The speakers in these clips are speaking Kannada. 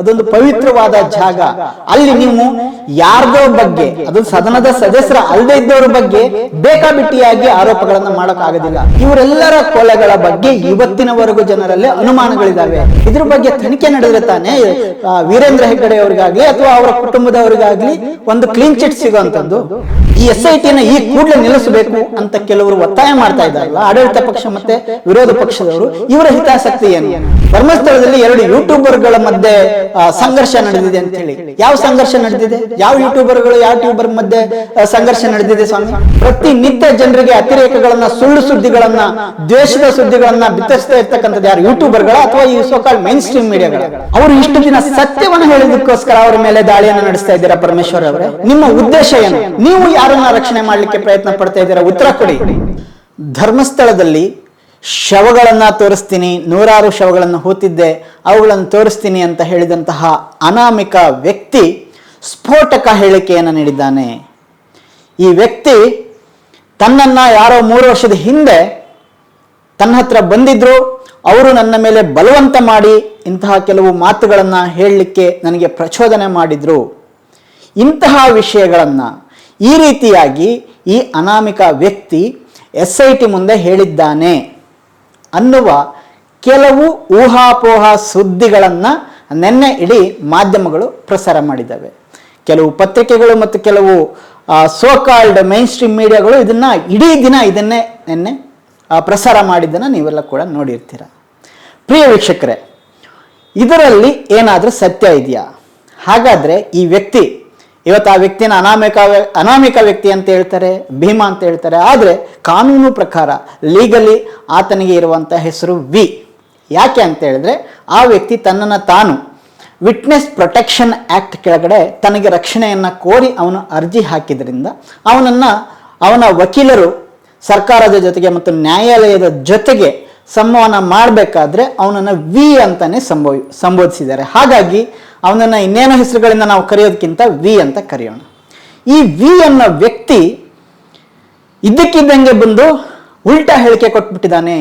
ಅದೊಂದು ಪವಿತ್ರವಾದ ಜಾಗ. ಅಲ್ಲಿ ನೀವು ಯಾರ್ದೋ ಬಗ್ಗೆ, ಅದು ಸದನದ ಸದಸ್ಯರ ಅಲ್ಲದೆ ಇದ್ದವರ ಬಗ್ಗೆ ಬೇಕಾಬಿಟ್ಟಿಯಾಗಿ ಆರೋಪಗಳನ್ನ ಮಾಡೋಕ್ಕಾಗೋದಿಲ್ಲ. ಇವರೆಲ್ಲರ ಕೊಲೆಗಳ ಬಗ್ಗೆ ಇವತ್ತಿನವರೆಗೂ ಜನರಲ್ಲಿ ಅನುಮಾನಗಳಿದಾವೆ. ಇದ್ರ ಬಗ್ಗೆ ತನಿಖೆ ನಡೆದ್ರೆ ತಾನೇ ವೀರೇಂದ್ರ ಹೆಗ್ಗಡೆ ಅವರಿಗಾಗ್ಲಿ ಅಥವಾ ಅವರ ಕುಟುಂಬದವರಿಗಾಗ್ಲಿ ಒಂದು ಕ್ಲೀನ್ ಚಿಟ್ ಸಿಗುವಂತದ್ದು ಈ ಎಸ್ ಐ ಟಿನ ಈ ಕೂಡಲೇ ನಿಲ್ಲಿಸಬೇಕು ಅಂತ ಕೆಲವರು ಒತ್ತಾಯ ಮಾಡ್ತಾ ಇದ್ದಾರಲ್ಲ ಆಡಳಿತ ಪಕ್ಷ ಮತ್ತೆ ವಿರೋಧ ಪಕ್ಷದವರು. ಇವರ ಹಿತಾಸಕ್ತಿ ಏನು? ಧರ್ಮಸ್ಥಳದಲ್ಲಿ ಎರಡು ಯೂಟ್ಯೂಬರ್ಗಳ ಮಧ್ಯೆ ಸಂಘರ್ಷ ನಡೆದಿದೆ ಅಂತ ಹೇಳಿ. ಯಾವ ಸಂಘರ್ಷ ನಡೆದಿದೆ? ಯಾವ ಯೂಟ್ಯೂಬರ್ಗಳು, ಯಾವ ಟ್ಯೂಬರ್ ಮಧ್ಯೆ ಸಂಘರ್ಷ ನಡೆದಿದೆ ಸ್ವಾಮಿ? ಪ್ರತಿನಿತ್ಯ ಜನರಿಗೆ ಅತಿರೇಕಗಳನ್ನ, ಸುಳ್ಳು ಸುದ್ದಿಗಳನ್ನ, ದ್ವೇಷದ ಸುದ್ದಿಗಳನ್ನ ಬಿತ್ತರಿಸ್ತಾ ಇರ್ತಕ್ಕಂಥದ್ದು ಯಾರು? ಯೂಟ್ಯೂಬರ್ಗಳ ಅಥವಾ ಈ ಸೋಕಾಲ್ ಮೈನ್ ಸ್ಟ್ರೀಮ್ ಮೀಡಿಯಾಗಳ ಅವರು ಇಷ್ಟು ದಿನ ಸತ್ಯವನ್ನು ಹೇಳೋದಕ್ಕೋಸ್ಕರ ಅವರ ಮೇಲೆ ದಾಳಿಯನ್ನು ನಡೆಸ್ತಾ ಇದ್ದೀರಾ ಪರಮೇಶ್ವರ್ ಅವರೇ? ನಿಮ್ಮ ಉದ್ದೇಶ ಏನು? ನೀವು ಯಾರನ್ನ ರಕ್ಷಣೆ ಮಾಡಲಿಕ್ಕೆ ಪ್ರಯತ್ನ ಪಡ್ತಾ ಇದ್ದೀರಾ? ಉತ್ತರ ಕೊಡಿ. ಧರ್ಮಸ್ಥಳದಲ್ಲಿ ಶವಗಳನ್ನ ತೋರಿಸ್ತೀನಿ, ನೂರಾರು ಶವಗಳನ್ನು ಹೂತಿದ್ದೆ, ಅವುಗಳನ್ನು ತೋರಿಸ್ತೀನಿ ಅಂತ ಹೇಳಿದಂತಹ ಅನಾಮಿಕ ವ್ಯಕ್ತಿ ಸ್ಫೋಟಕ ಹೇಳಿಕೆಯನ್ನು ನೀಡಿದ್ದಾನೆ. ಈ ವ್ಯಕ್ತಿ ತನ್ನನ್ನು ಯಾರೋ ಮೂರು ವರ್ಷದ ಹಿಂದೆ ತನ್ನ ಹತ್ರ ಬಂದಿದ್ರು, ಅವರು ನನ್ನ ಮೇಲೆ ಬಲವಂತ ಮಾಡಿ ಇಂತಹ ಕೆಲವು ಮಾತುಗಳನ್ನು ಹೇಳಲಿಕ್ಕೆ ನನಗೆ ಪ್ರಚೋದನೆ ಮಾಡಿದ್ರು. ಇಂತಹ ವಿಷಯಗಳನ್ನು ಈ ರೀತಿಯಾಗಿ ಈ ಅನಾಮಿಕ ವ್ಯಕ್ತಿ ಎಸ್ ಐ ಟಿ ಮುಂದೆ ಹೇಳಿದ್ದಾನೆ. ಅನ್ನುವ ಕೆಲವು ಊಹಾಪೋಹ ಸುದ್ದಿಗಳನ್ನು ನಿನ್ನೆ ಇಡೀ ಮಾಧ್ಯಮಗಳು ಪ್ರಸಾರ ಮಾಡಿದ್ದಾವೆ. ಕೆಲವು ಪತ್ರಿಕೆಗಳು ಮತ್ತು ಕೆಲವು ಸೋಕಾಲ್ಡ್ ಮೈನ್ ಸ್ಟ್ರೀಮ್ ಮೀಡಿಯಾಗಳು ಇದನ್ನು ಇಡೀ ದಿನ ಇದನ್ನೇ ನಿನ್ನೆ ಪ್ರಸಾರ ಮಾಡಿದ್ದನ್ನು ನೀವೆಲ್ಲ ಕೂಡ ನೋಡಿರ್ತೀರ. ಪ್ರಿಯ ವೀಕ್ಷಕರೇ, ಇದರಲ್ಲಿ ಏನಾದರೂ ಸತ್ಯ ಇದೆಯಾ? ಹಾಗಾದರೆ ಈ ವ್ಯಕ್ತಿ ಇವತ್ತು ಆ ವ್ಯಕ್ತಿನ ಅನಾಮಿಕ ಅನಾಮಿಕ ವ್ಯಕ್ತಿ ಅಂತ ಹೇಳ್ತಾರೆ, ಭೀಮಾ ಅಂತ ಹೇಳ್ತಾರೆ. ಆದರೆ ಕಾನೂನು ಪ್ರಕಾರ ಲೀಗಲಿ ಆತನಿಗೆ ಇರುವಂಥ ಹೆಸರು ವಿ. ಯಾಕೆ ಅಂತ ಹೇಳಿದ್ರೆ ಆ ವ್ಯಕ್ತಿ ತನ್ನನ್ನು ತಾನು ವಿಟ್ನೆಸ್ ಪ್ರೊಟೆಕ್ಷನ್ ಆ್ಯಕ್ಟ್ ಕೆಳಗಡೆ ತನಗೆ ರಕ್ಷಣೆಯನ್ನು ಕೋರಿ ಅವನು ಅರ್ಜಿ ಹಾಕಿದ್ರಿಂದ ಅವನನ್ನು, ಅವನ ವಕೀಲರು ಸರ್ಕಾರದ ಜೊತೆಗೆ ಮತ್ತು ನ್ಯಾಯಾಲಯದ ಜೊತೆಗೆ ಸಂವಹನ ಮಾಡಬೇಕಾದ್ರೆ ಅವನನ್ನು ವಿ ಅಂತಾನೆ ಸಂಭವಿ ಸಂಬೋಧಿಸಿದ್ದಾರೆ. ಹಾಗಾಗಿ ಅವನನ್ನು ಇನ್ನೇನೋ ಹೆಸರುಗಳಿಂದ ನಾವು ಕರೆಯೋದಕ್ಕಿಂತ ವಿ ಅಂತ ಕರೆಯೋಣ. ಈ ವಿ ಅನ್ನೋ ವ್ಯಕ್ತಿ ಇದ್ದಕ್ಕಿದ್ದಂಗೆ ಬಂದು ಉಲ್ಟಾ ಹೇಳಿಕೆ ಕೊಟ್ಬಿಟ್ಟಿದ್ದಾನೆ.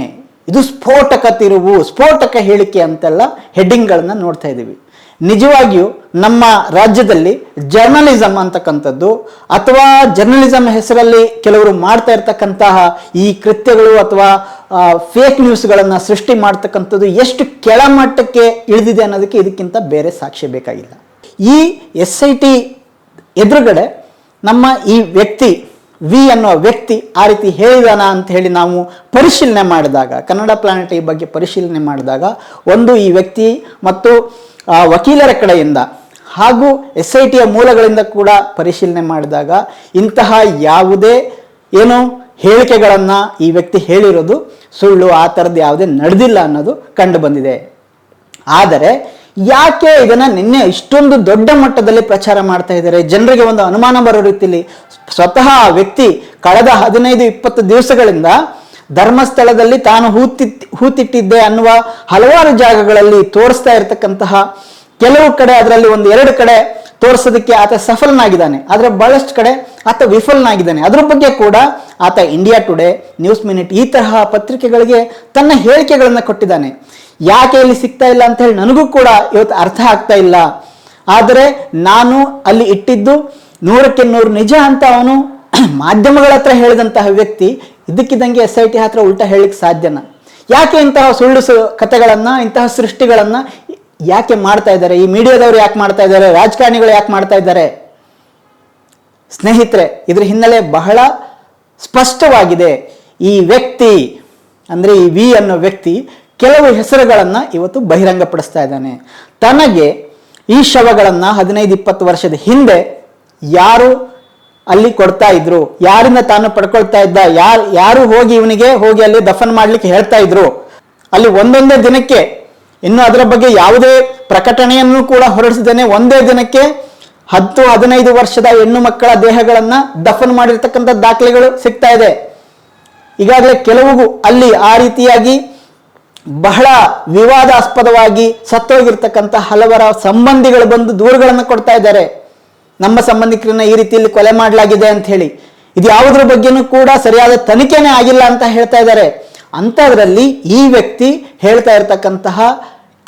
ಇದು ಸ್ಫೋಟಕ ತಿರುವು, ಸ್ಫೋಟಕ ಹೇಳಿಕೆ ಅಂತೆಲ್ಲ ಹೆಡ್ಡಿಂಗ್ಗಳನ್ನು ನೋಡ್ತಾ ಇದ್ದೀವಿ. ನಿಜವಾಗಿಯೂ ನಮ್ಮ ರಾಜ್ಯದಲ್ಲಿ ಜರ್ನಲಿಸಮ್ ಅಂತಕ್ಕಂಥದ್ದು ಅಥವಾ ಜರ್ನಲಿಸಮ್ ಹೆಸರಲ್ಲಿ ಕೆಲವರು ಮಾಡ್ತಾ ಇರ್ತಕ್ಕಂತಹ ಈ ಕೃತ್ಯಗಳು ಅಥವಾ ಫೇಕ್ ನ್ಯೂಸ್ಗಳನ್ನು ಸೃಷ್ಟಿ ಮಾಡ್ತಕ್ಕಂಥದ್ದು ಎಷ್ಟು ಕೆಳಮಟ್ಟಕ್ಕೆ ಇಳಿದಿದೆ ಅನ್ನೋದಕ್ಕೆ ಇದಕ್ಕಿಂತ ಬೇರೆ ಸಾಕ್ಷ್ಯ ಬೇಕಾಗಿಲ್ಲ. ಈ ಎಸ್ ಐ ಟಿ ಎದುರುಗಡೆ ನಮ್ಮ ಈ ವ್ಯಕ್ತಿ ವಿ ಅನ್ನೋ ವ್ಯಕ್ತಿ ಆ ರೀತಿ ಹೇಳಿದಾನ ಅಂತ ಹೇಳಿ ನಾವು ಪರಿಶೀಲನೆ ಮಾಡಿದಾಗ, ಕನ್ನಡ ಪ್ಲಾನೆಟ್ ಈ ಬಗ್ಗೆ ಪರಿಶೀಲನೆ ಮಾಡಿದಾಗ ಒಂದು ಈ ವ್ಯಕ್ತಿ ಮತ್ತು ವಕೀಲರ ಕಡೆಯಿಂದ ಹಾಗೂ ಎಸ್ ಐ ಟಿಯ ಮೂಲಗಳಿಂದ ಕೂಡ ಪರಿಶೀಲನೆ ಮಾಡಿದಾಗ ಇಂತಹ ಯಾವುದೇ ಏನು ಹೇಳಿಕೆಗಳನ್ನು ಈ ವ್ಯಕ್ತಿ ಹೇಳಿರೋದು ಸುಳ್ಳು, ಆ ಥರದ್ದು ಯಾವುದೇ ನಡೆದಿಲ್ಲ ಅನ್ನೋದು ಕಂಡು ಬಂದಿದೆ. ಆದರೆ ಯಾಕೆ ಇದನ್ನು ನಿನ್ನೆ ಇಷ್ಟೊಂದು ದೊಡ್ಡ ಮಟ್ಟದಲ್ಲಿ ಪ್ರಚಾರ ಮಾಡ್ತಾ ಇದ್ದಾರೆ? ಜನರಿಗೆ ಒಂದು ಅನುಮಾನ ಬರೋ ರೀತಿಯಲ್ಲಿ ಸ್ವತಃ ಆ ವ್ಯಕ್ತಿ ಕಳೆದ ಹದಿನೈದು, ಇಪ್ಪತ್ತು ದಿವಸಗಳಿಂದ ಧರ್ಮಸ್ಥಳದಲ್ಲಿ ತಾನು ಹೂತಿ ಹೂತಿಟ್ಟಿದ್ದೆ ಅನ್ನುವ ಹಲವಾರು ಜಾಗಗಳಲ್ಲಿ ತೋರಿಸ್ತಾ ಇರತಕ್ಕಂತಹ ಕೆಲವು ಕಡೆ ಅದರಲ್ಲಿ ಒಂದು ಎರಡು ಕಡೆ ತೋರಿಸೋದಕ್ಕೆ ಆತ ಸಫಲನಾಗಿದ್ದಾನೆ. ಆದರೆ ಬಹಳಷ್ಟು ಕಡೆ ಆತ ವಿಫಲನಾಗಿದ್ದಾನೆ. ಅದ್ರ ಬಗ್ಗೆ ಕೂಡ ಆತ ಇಂಡಿಯಾ ಟುಡೇ ನ್ಯೂಸ್ ಮಿನಿಟ್ ಈ ತರಹ ಪತ್ರಿಕೆಗಳಿಗೆ ತನ್ನ ಹೇಳಿಕೆಗಳನ್ನು ಕೊಟ್ಟಿದ್ದಾನೆ. ಯಾಕೆ ಇಲ್ಲಿ ಸಿಗ್ತಾ ಇಲ್ಲ ಅಂತ ಹೇಳಿ ನನಗೂ ಕೂಡ ಇವತ್ತು ಅರ್ಥ ಆಗ್ತಾ ಇಲ್ಲ. ಆದರೆ ನಾನು ಅಲ್ಲಿ ಇಟ್ಟಿದ್ದು ನೂರಕ್ಕೆ ನೂರು ನಿಜ ಅಂತ ಅವನು ಮಾಧ್ಯಮಗಳ ಹತ್ರ ಹೇಳಿದಂತಹ ವ್ಯಕ್ತಿ ಇದ್ದಕ್ಕಿದ್ದಂಗೆ ಎಸ್ ಐ ಟಿ ಹತ್ರ ಉಲ್ಟಾ ಹೇಳಲಿಕ್ಕೆ ಸಾಧ್ಯನ? ಯಾಕೆ ಇಂತಹ ಸುಳ್ಳು ಸು ಕಥೆಗಳನ್ನು ಇಂತಹ ಸೃಷ್ಟಿಗಳನ್ನು ಯಾಕೆ ಮಾಡ್ತಾ ಇದ್ದಾರೆ? ಈ ಮೀಡಿಯಾದವರು ಯಾಕೆ ಮಾಡ್ತಾ ಇದ್ದಾರೆ? ರಾಜಕಾರಣಿಗಳು ಯಾಕೆ ಮಾಡ್ತಾ ಇದ್ದಾರೆ? ಸ್ನೇಹಿತರೆ, ಇದ್ರ ಹಿನ್ನೆಲೆ ಬಹಳ ಸ್ಪಷ್ಟವಾಗಿದೆ. ಈ ವ್ಯಕ್ತಿ, ಅಂದರೆ ಈ ವಿ ಅನ್ನೋ ವ್ಯಕ್ತಿ ಕೆಲವು ಹೆಸರುಗಳನ್ನು ಇವತ್ತು ಬಹಿರಂಗಪಡಿಸ್ತಾ ಇದ್ದಾನೆ. ತನಗೆ ಈ ಶವಗಳನ್ನು ಹದಿನೈದು ಇಪ್ಪತ್ತು ವರ್ಷದ ಹಿಂದೆ ಯಾರು ಅಲ್ಲಿ ಕೊಡ್ತಾ ಇದ್ರು. ಯಾರಿಂದ ತಾನು ಪಡ್ಕೊಳ್ತಾ ಇದ್ದ? ಯಾರು ಯಾರು ಹೋಗಿ ಇವನಿಗೆ ಹೋಗಿ ಅಲ್ಲಿ ದಫನ್ ಮಾಡ್ಲಿಕ್ಕೆ ಹೇಳ್ತಾ ಇದ್ರು? ಅಲ್ಲಿ ಒಂದೊಂದೇ ದಿನಕ್ಕೆ, ಇನ್ನು ಅದರ ಬಗ್ಗೆ ಯಾವುದೇ ಪ್ರಕಟಣೆಯನ್ನು ಕೂಡ ಹೊರಡಿಸಿದ್ದೇನೆ. ಒಂದೇ ದಿನಕ್ಕೆ ಹತ್ತು, ಹದಿನೈದು ವರ್ಷದ ಹೆಣ್ಣು ಮಕ್ಕಳ ದೇಹಗಳನ್ನ ದಫನ್ ಮಾಡಿರ್ತಕ್ಕಂಥ ದಾಖಲೆಗಳು ಸಿಗ್ತಾ ಇದೆ. ಈಗಾಗಲೇ ಕೆಲವು ಅಲ್ಲಿ ಆ ರೀತಿಯಾಗಿ ಬಹಳ ವಿವಾದಾಸ್ಪದವಾಗಿ ಸತ್ತೋಗಿರ್ತಕ್ಕಂಥ ಹಲವರ ಸಂಬಂಧಿಗಳು ಬಂದು ದೂರುಗಳನ್ನು ಕೊಡ್ತಾ ಇದ್ದಾರೆ. ನಮ್ಮ ಸಂಬಂಧಿಕರನ್ನ ಈ ರೀತಿಯಲ್ಲಿ ಕೊಲೆ ಮಾಡಲಾಗಿದೆ ಅಂತ ಹೇಳಿ. ಇದು ಯಾವುದ್ರ ಬಗ್ಗೆನೂ ಕೂಡ ಸರಿಯಾದ ತನಿಖೆನೇ ಆಗಿಲ್ಲ ಅಂತ ಹೇಳ್ತಾ ಇದ್ದಾರೆ. ಅಂಥದ್ರಲ್ಲಿ ಈ ವ್ಯಕ್ತಿ ಹೇಳ್ತಾ ಇರತಕ್ಕಂತಹ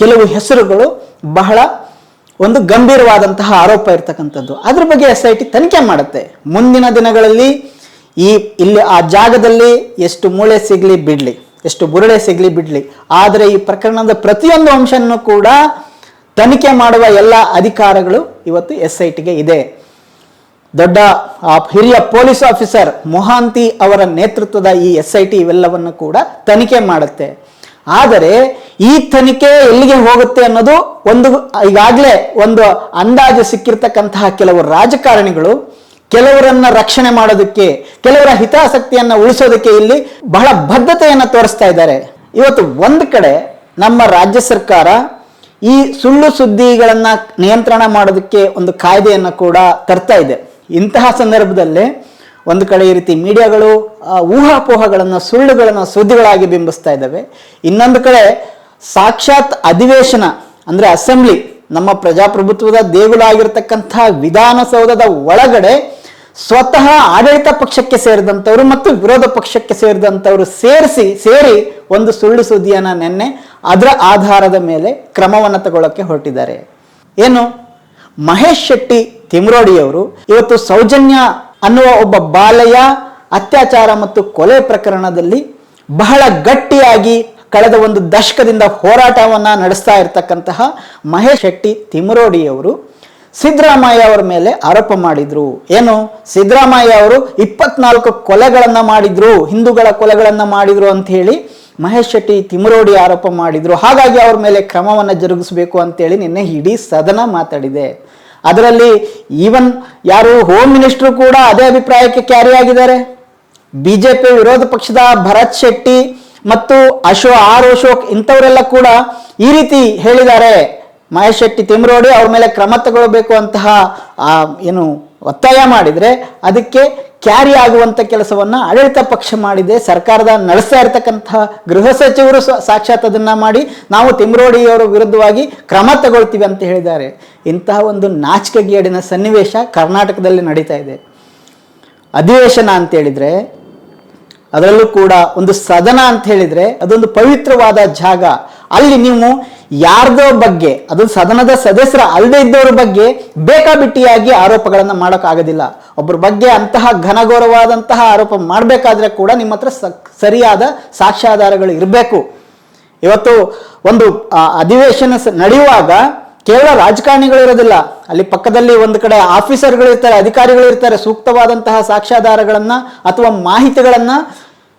ಕೆಲವು ಹೆಸರುಗಳು ಬಹಳ ಒಂದು ಗಂಭೀರವಾದಂತಹ ಆರೋಪ ಇರ್ತಕ್ಕಂಥದ್ದು. ಅದ್ರ ಬಗ್ಗೆ ಎಸ್ ಐ ಟಿ ತನಿಖೆ ಮಾಡುತ್ತೆ. ಮುಂದಿನ ದಿನಗಳಲ್ಲಿ ಈ ಇಲ್ಲಿ ಆ ಜಾಗದಲ್ಲಿ ಎಷ್ಟು ಮೂಳೆ ಸಿಗ್ಲಿ ಬಿಡ್ಲಿ, ಎಷ್ಟು ಬುರುಡೆ ಸಿಗ್ಲಿ ಬಿಡ್ಲಿ. ಆದರೆ ಈ ಪ್ರಕರಣದ ಪ್ರತಿಯೊಂದು ಅಂಶನೂ ಕೂಡ ತನಿಖೆ ಮಾಡುವ ಎಲ್ಲ ಅಧಿಕಾರಗಳು ಇವತ್ತು ಎಸ್ ಐ ಟಿಗೆ ಇದೆ. ದೊಡ್ಡ ಹಿರಿಯ ಪೊಲೀಸ್ ಆಫೀಸರ್ ಮೊಹಾಂತಿ ಅವರ ನೇತೃತ್ವದ ಈ ಎಸ್ ಐ ಟಿ ಇವೆಲ್ಲವನ್ನು ಕೂಡ ತನಿಖೆ ಮಾಡುತ್ತೆ. ಆದರೆ ಈ ತನಿಖೆ ಎಲ್ಲಿಗೆ ಹೋಗುತ್ತೆ ಅನ್ನೋದು ಒಂದು, ಈಗಾಗಲೇ ಒಂದು ಅಂದಾಜು ಸಿಕ್ಕಿರ್ತಕ್ಕಂತಹ ಕೆಲವು ರಾಜಕಾರಣಿಗಳು ಕೆಲವರನ್ನ ರಕ್ಷಣೆ ಮಾಡೋದಕ್ಕೆ, ಕೆಲವರ ಹಿತಾಸಕ್ತಿಯನ್ನ ಉಳಿಸೋದಕ್ಕೆ ಇಲ್ಲಿ ಬಹಳ ಬದ್ಧತೆಯನ್ನು ತೋರಿಸ್ತಾ ಇದ್ದಾರೆ. ಇವತ್ತು ಒಂದು ಕಡೆ ನಮ್ಮ ರಾಜ್ಯ ಸರ್ಕಾರ ಈ ಸುಳ್ಳು ಸುದ್ದಿಗಳನ್ನ ನಿಯಂತ್ರಣ ಮಾಡೋದಕ್ಕೆ ಒಂದು ಕಾಯ್ದೆಯನ್ನು ಕೂಡ ತರ್ತಾ ಇದೆ. ಇಂತಹ ಸಂದರ್ಭದಲ್ಲಿ ಒಂದು ಕಡೆ ಈ ರೀತಿ ಮೀಡಿಯಾಗಳು ಊಹಾಪೋಹಗಳನ್ನು, ಸುಳ್ಳುಗಳನ್ನು, ಸುದ್ದಿಗಳಾಗಿ ಬಿಂಬಿಸ್ತಾ ಇದ್ದಾವೆ. ಇನ್ನೊಂದು ಕಡೆ ಸಾಕ್ಷಾತ್ ಅಧಿವೇಶನ, ಅಂದರೆ ಅಸೆಂಬ್ಲಿ, ನಮ್ಮ ಪ್ರಜಾಪ್ರಭುತ್ವದ ದೇಗುಲ ಆಗಿರತಕ್ಕಂತಹ ವಿಧಾನಸೌಧದ ಒಳಗಡೆ ಸ್ವತಃ ಆಡಳಿತ ಪಕ್ಷಕ್ಕೆ ಸೇರಿದಂಥವರು ಮತ್ತು ವಿರೋಧ ಪಕ್ಷಕ್ಕೆ ಸೇರಿದಂಥವರು ಸೇರಿಸಿ, ಸೇರಿ ಒಂದು ಸುಳ್ಳು ಸುದ್ದಿಯನ್ನು ನಿನ್ನೆ ಅದರ ಆಧಾರದ ಮೇಲೆ ಕ್ರಮವನ್ನು ತಗೊಳ್ಳೋಕ್ಕೆ ಹೊರಟಿದ್ದಾರೆ. ಏನು? ಮಹೇಶ್ ಶೆಟ್ಟಿ ತಿಮ್ರೋಡಿಯವರು ಇವತ್ತು ಸೌಜನ್ಯ ಅನ್ನುವ ಒಬ್ಬ ಬಾಲಯ, ಅತ್ಯಾಚಾರ ಮತ್ತು ಕೊಲೆ ಪ್ರಕರಣದಲ್ಲಿ ಬಹಳ ಗಟ್ಟಿಯಾಗಿ ಕಳೆದ ಒಂದು ದಶಕದಿಂದ ಹೋರಾಟವನ್ನ ನಡೆಸ್ತಾ ಇರತಕ್ಕಂತಹ ಮಹೇಶ್ ಶೆಟ್ಟಿ ತಿಮ್ರೋಡಿಯವರು ಸಿದ್ದರಾಮಯ್ಯ ಅವರ ಮೇಲೆ ಆರೋಪ ಮಾಡಿದ್ರು. ಏನು? ಸಿದ್ದರಾಮಯ್ಯ ಅವರು ಇಪ್ಪತ್ನಾಲ್ಕು ಕೊಲೆಗಳನ್ನು ಮಾಡಿದ್ರು, ಹಿಂದೂಗಳ ಕೊಲೆಗಳನ್ನು ಮಾಡಿದ್ರು ಅಂತ ಹೇಳಿ ಮಹೇಶ್ ಶೆಟ್ಟಿ ತಿಮರೋಡಿ ಆರೋಪ ಮಾಡಿದ್ರು. ಹಾಗಾಗಿ ಅವ್ರ ಮೇಲೆ ಕ್ರಮವನ್ನು ಜರುಗಿಸಬೇಕು ಅಂತೇಳಿ ನಿನ್ನೆ ಇಡೀ ಸದನ ಮಾತಾಡಿದೆ. ಅದರಲ್ಲಿ ಈವನ್ ಯಾರು ಹೋಮ್ ಮಿನಿಸ್ಟರ್ ಕೂಡ ಅದೇ ಅಭಿಪ್ರಾಯಕ್ಕೆ ಕ್ಯಾರಿ ಆಗಿದ್ದಾರೆ. ಬಿಜೆಪಿ ವಿರೋಧ ಪಕ್ಷದ ಭರತ್ ಶೆಟ್ಟಿ ಮತ್ತು ಅಶೋ ಆರ್ ಅಶೋಕ್ ಇಂಥವರೆಲ್ಲ ಕೂಡ ಈ ರೀತಿ ಹೇಳಿದ್ದಾರೆ. ಮಹೇಶ್ ಶೆಟ್ಟಿ ತಿಮ್ರೋಡಿ ಅವ್ರ ಮೇಲೆ ಕ್ರಮ ತಗೊಳ್ಬೇಕು ಅಂತಹ ಏನು ಒತ್ತಾಯ ಮಾಡಿದರೆ ಅದಕ್ಕೆ ಕ್ಯಾರಿ ಆಗುವಂಥ ಕೆಲಸವನ್ನು ಆಡಳಿತ ಪಕ್ಷ ಮಾಡಿದೆ. ಸರ್ಕಾರದ ನಡೆಸ್ತಾ ಇರತಕ್ಕಂತಹ ಗೃಹ ಸಚಿವರು ಸಾಕ್ಷಾತ್ ಅದನ್ನು ಮಾಡಿ ನಾವು ತಿಮ್ರೋಡಿಯವರ ವಿರುದ್ಧವಾಗಿ ಕ್ರಮ ತಗೊಳ್ತೀವಿ ಅಂತ ಹೇಳಿದ್ದಾರೆ. ಇಂತಹ ಒಂದು ನಾಚಿಕೆಗೇಡಿನ ಸನ್ನಿವೇಶ ಕರ್ನಾಟಕದಲ್ಲಿ ನಡೀತಾ ಇದೆ. ಅಧಿವೇಶನ ಅಂತ ಹೇಳಿದ್ರೆ, ಅದರಲ್ಲೂ ಕೂಡ ಒಂದು ಸದನ ಅಂತ ಹೇಳಿದರೆ ಅದೊಂದು ಪವಿತ್ರವಾದ ಜಾಗ. ಅಲ್ಲಿ ನೀವು ಯಾರ್ದೋ ಬಗ್ಗೆ, ಅದು ಸದನದ ಸದಸ್ಯರ ಅಲ್ಲದೆ ಇದ್ದವರ ಬಗ್ಗೆ ಬೇಕಾಬಿಟ್ಟಿಯಾಗಿ ಆರೋಪಗಳನ್ನು ಮಾಡೋಕ್ಕಾಗೋದಿಲ್ಲ. ಒಬ್ಬರ ಬಗ್ಗೆ ಅಂತಹ ಘನಘೋರವಾದಂತಹ ಆರೋಪ ಮಾಡಬೇಕಾದ್ರೆ ಕೂಡ ನಿಮ್ಮ ಹತ್ರ ಸರಿಯಾದ ಸಾಕ್ಷ್ಯಾಧಾರಗಳು ಇರಬೇಕು. ಇವತ್ತು ಒಂದು ಅಧಿವೇಶನ ನಡೆಯುವಾಗ ಕೇವಲ ರಾಜಕಾರಣಿಗಳು ಇರೋದಿಲ್ಲ. ಅಲ್ಲಿ ಪಕ್ಕದಲ್ಲಿ ಒಂದು ಕಡೆ ಆಫೀಸರ್ಗಳು ಇರ್ತಾರೆ, ಅಧಿಕಾರಿಗಳು ಇರ್ತಾರೆ, ಸೂಕ್ತವಾದಂತಹ ಸಾಕ್ಷ್ಯಾಧಾರಗಳನ್ನು ಅಥವಾ ಮಾಹಿತಿಗಳನ್ನು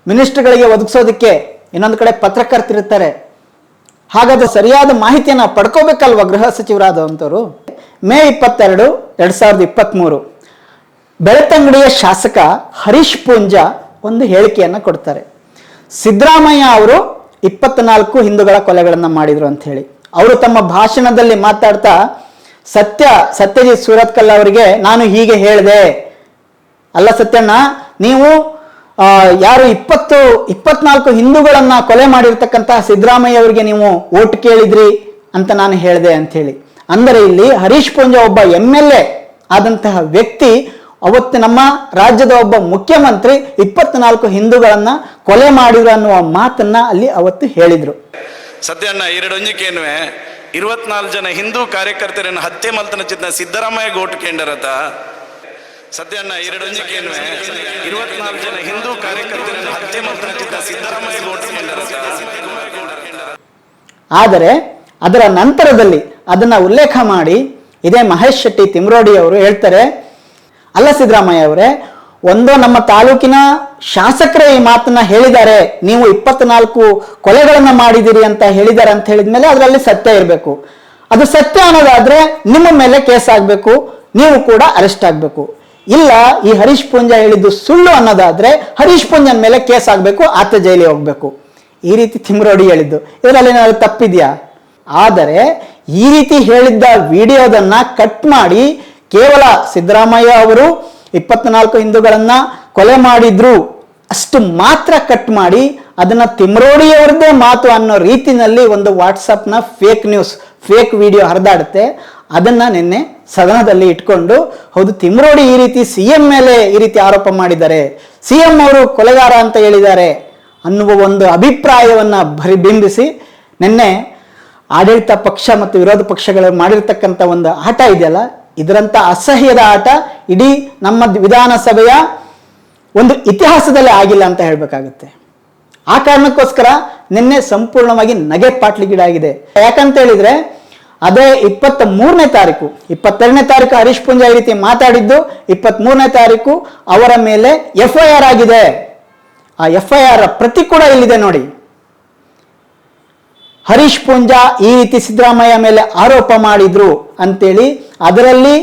ಮಿನಿಸ್ಟರ್ಗಳಿಗೆ ಒದಗಿಸೋದಕ್ಕೆ ಇನ್ನೊಂದು ಕಡೆ ಪತ್ರಕರ್ತರಿರ್ತಾರೆ. ಹಾಗಾದ್ರೆ ಸರಿಯಾದ ಮಾಹಿತಿಯನ್ನ ಪಡ್ಕೋಬೇಕಲ್ವ ಗೃಹ ಸಚಿವರಾದಂಥವ್ರು ಮೇ ಇಪ್ಪತ್ತೆರಡು, ಎರಡು ಸಾವಿರದ ಇಪ್ಪತ್ತ್ಮೂರು ಬೆಳತಂಗಡಿಯ ಶಾಸಕ ಹರೀಶ್ ಪೂಂಜಾ ಒಂದು ಹೇಳಿಕೆಯನ್ನ ಕೊಡ್ತಾರೆ. ಸಿದ್ದರಾಮಯ್ಯ ಅವರು ಇಪ್ಪತ್ನಾಲ್ಕು ಹಿಂದೂಗಳ ಕೊಲೆಗಳನ್ನು ಮಾಡಿದ್ರು ಅಂತ ಹೇಳಿ. ಅವರು ತಮ್ಮ ಭಾಷಣದಲ್ಲಿ ಮಾತಾಡ್ತಾ, ಸತ್ಯ, ಸತ್ಯಜಿತ್ ಸೂರತ್ಕಲ್ ಅವರಿಗೆ ನಾನು ಹೀಗೆ ಹೇಳಿದೆ. ಅಲ್ಲ ಸತ್ಯಣ್ಣ, ನೀವು ಯಾರು ಇಪ್ಪತ್ತು, ಇಪ್ಪತ್ನಾಲ್ಕು ಹಿಂದೂಗಳನ್ನ ಕೊಲೆ ಮಾಡಿರ್ತಕ್ಕಂತಹ ಸಿದ್ದರಾಮಯ್ಯ ಅವರಿಗೆ ನೀವು ಓಟ್ ಕೇಳಿದ್ರಿ ಅಂತ ನಾನು ಹೇಳಿದೆ ಅಂತ ಹೇಳಿ ಅಂದರೆ ಇಲ್ಲಿ ಹರೀಶ್ ಪೂಂಜ ಒಬ್ಬ ಎಂ ಎಲ್ ಎ ಆದಂತಹ ವ್ಯಕ್ತಿ ಅವತ್ತು ನಮ್ಮ ರಾಜ್ಯದ ಒಬ್ಬ ಮುಖ್ಯಮಂತ್ರಿ ಇಪ್ಪತ್ನಾಲ್ಕು ಹಿಂದೂಗಳನ್ನ ಕೊಲೆ ಮಾಡಿದ್ರು ಅನ್ನುವ ಮಾತನ್ನ ಅಲ್ಲಿ ಅವತ್ತು ಹೇಳಿದ್ರು. ಸದ್ಯಣ್ಣ ಎರಡೊಂಜಿಕೇನುವೆ ಇರುವತ್ನಾಲ್ಕು ಜನ ಹಿಂದೂ ಕಾರ್ಯಕರ್ತರನ್ನು ಹತ್ಯೆ ಮಲ್ತನ ಚಿತ್ತ ಸಿದ್ದರಾಮಯ್ಯ ಗೋಟ್ ಕೇಂದ್ರತ ಎರಡು ಇರುವತ್ನಾಲ್ಕು ಜನ ಹಿಂದೂ ಕಾರ್ಯಕರ್ತರನ್ನು ಹತ್ಯೆ ಮಾಡುತ್ತಿದ್ದ ಸಿದ್ದರಾಮಯ್ಯ ಆದರೆ ಅದರ ನಂತರದಲ್ಲಿ ಅದನ್ನ ಉಲ್ಲೇಖ ಮಾಡಿ ಇದೇ ಮಹೇಶ್ ಶೆಟ್ಟಿ ತಿಮ್ರೋಡಿ ಅವರು ಹೇಳ್ತಾರೆ. ಅಲ್ಲ ಸಿದ್ದರಾಮಯ್ಯ ಅವರೇ ಒಂದು ನಮ್ಮ ತಾಲೂಕಿನ ಶಾಸಕರೇ ಈ ಮಾತನ್ನ ಹೇಳಿದ್ದಾರೆ. ನೀವು ಇಪ್ಪತ್ನಾಲ್ಕು ಕೊಲೆಗಳನ್ನ ಮಾಡಿದಿರಿ ಅಂತ ಹೇಳಿದ್ದಾರೆ ಅಂತ ಹೇಳಿದ್ಮೇಲೆ ಅದರಲ್ಲಿ ಸತ್ಯ ಇರಬೇಕು. ಅದು ಸತ್ಯ ಅನ್ನೋದಾದ್ರೆ ನಿಮ್ಮ ಮೇಲೆ ಕೇಸ್ ಆಗ್ಬೇಕು ನೀವು ಕೂಡ ಅರೆಸ್ಟ್ ಆಗ್ಬೇಕು. ಇಲ್ಲ, ಈ ಹರೀಶ್ ಪುಂಜ ಹೇಳಿದ್ದು ಸುಳ್ಳು ಅನ್ನೋದಾದ್ರೆ ಹರೀಶ್ ಪುಂಜನ್ ಮೇಲೆ ಕೇಸ್ ಆಗಬೇಕು ಆತ ಜೈಲಿಗೆ ಹೋಗ್ಬೇಕು. ಈ ರೀತಿ ತಿಮ್ರೋಡಿ ಹೇಳಿದ್ದು. ಇದರಲ್ಲಿ ಏನಾದ್ರು ತಪ್ಪಿದ್ಯಾ? ಆದರೆ, ಈ ರೀತಿ ಹೇಳಿದ್ದ ವಿಡಿಯೋದನ್ನ ಕಟ್ ಮಾಡಿ ಕೇವಲ ಸಿದ್ದರಾಮಯ್ಯ ಅವರು ಇಪ್ಪತ್ನಾಲ್ಕು ಹಿಂದೂಗಳನ್ನ ಕೊಲೆ ಮಾಡಿದ್ರು. ಅಷ್ಟು ಮಾತ್ರ ಕಟ್ ಮಾಡಿ ಅದನ್ನ ತಿಮ್ರೋಡಿಯವ್ರದ್ದೇ ಮಾತು ಅನ್ನೋ ರೀತಿನಲ್ಲಿ ಒಂದು ವಾಟ್ಸಪ್ನ ಫೇಕ್ ನ್ಯೂಸ್ ಫೇಕ್ ವಿಡಿಯೋ ಹರಿದಾಡುತ್ತೆ. ಅದನ್ನ ನಿನ್ನೆ ಸದನದಲ್ಲಿ ಇಟ್ಕೊಂಡು, ಹೌದು, ತಿಮ್ರೋಡಿ ಈ ರೀತಿ ಸಿ ಎಂ ಮೇಲೆ ಈ ರೀತಿ ಆರೋಪ ಮಾಡಿದ್ದಾರೆ. ಸಿ ಎಂ ಅವರು ಕೊಲೆಗಾರ ಅಂತ ಹೇಳಿದ್ದಾರೆ ಅನ್ನುವ ಒಂದು ಅಭಿಪ್ರಾಯವನ್ನ ಬರಿಬಿಂಬಿಸಿ ನಿನ್ನೆ ಆಡಳಿತ ಪಕ್ಷ ಮತ್ತು ವಿರೋಧ ಪಕ್ಷಗಳು ಮಾಡಿರ್ತಕ್ಕಂಥ ಒಂದು ಆಟ ಇದೆಯಲ್ಲ? ಇದರಂಥ ಅಸಹ್ಯದ ಆಟ ಇಡೀ ನಮ್ಮ ವಿಧಾನಸಭೆಯ ಒಂದು ಇತಿಹಾಸದಲ್ಲಿ ಆಗಿಲ್ಲ ಅಂತ ಹೇಳಬೇಕಾಗುತ್ತೆ. ಆ ಕಾರಣಕ್ಕೋಸ್ಕರ ನಿನ್ನೆ ಸಂಪೂರ್ಣವಾಗಿ ನಗೆ ಪಾಟ್ಲಿಗೀಡಾಗಿದೆ. ಯಾಕಂತ ಹೇಳಿದ್ರೆ ಅದೇ ಇಪ್ಪತ್ತ ಮೂರನೇ ತಾರೀಕು. ಇಪ್ಪತ್ತೆರಡನೇ ತಾರೀಕು ಹರೀಶ್ ಪುಂಜ ಈ ರೀತಿ ಮಾತಾಡಿದ್ದು ಇಪ್ಪತ್ತ್ ಮೂರನೇ ತಾರೀಕು ಅವರ ಮೇಲೆ ಎಫ್ ಐ ಆರ್ ಆಗಿದೆ. ಆ ಎಫ್ ಐ ಆರ್ ಪ್ರತಿ ಕೂಡ ಇಲ್ಲಿದೆ ನೋಡಿ. ಹರೀಶ್ ಪೂಂಜಾ ಈ ರೀತಿ ಸಿದ್ದರಾಮಯ್ಯ ಮೇಲೆ ಆರೋಪ ಮಾಡಿದ್ರು ಅಂತೇಳಿ, ಅದರಲ್ಲಿ